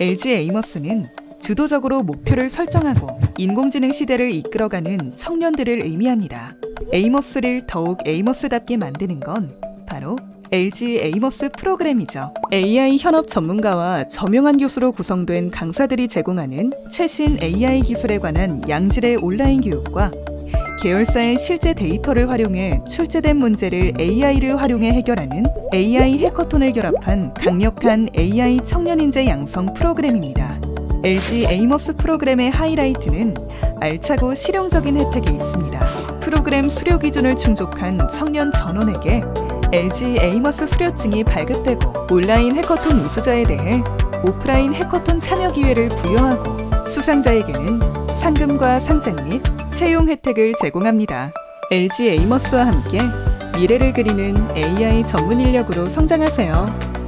LG 에이머스는 주도적으로 목표를 설정하고 인공지능 시대를 이끌어가는 청년들을 의미합니다. 에이머스를 더욱 에이머스답게 만드는 건 바로 LG 에이머스 프로그램이죠. AI 현업 전문가와 저명한 교수로 구성된 강사들이 제공하는 최신 AI 기술에 관한 양질의 온라인 교육과 계열사의 실제 데이터를 활용해 출제된 문제를 AI를 활용해 해결하는 AI 해커톤을 결합한 강력한 AI 청년 인재 양성 프로그램입니다. LG 에이머스 프로그램의 하이라이트는 알차고 실용적인 혜택이 있습니다. 프로그램 수료 기준을 충족한 청년 전원에게 LG 에이머스 수료증이 발급되고 온라인 해커톤 우수자에 대해 오프라인 해커톤 참여 기회를 부여하고 수상자에게는 상금과 상장 및 채용 혜택을 제공합니다. LG 에이머스와 함께 미래를 그리는 AI 전문 인력으로 성장하세요.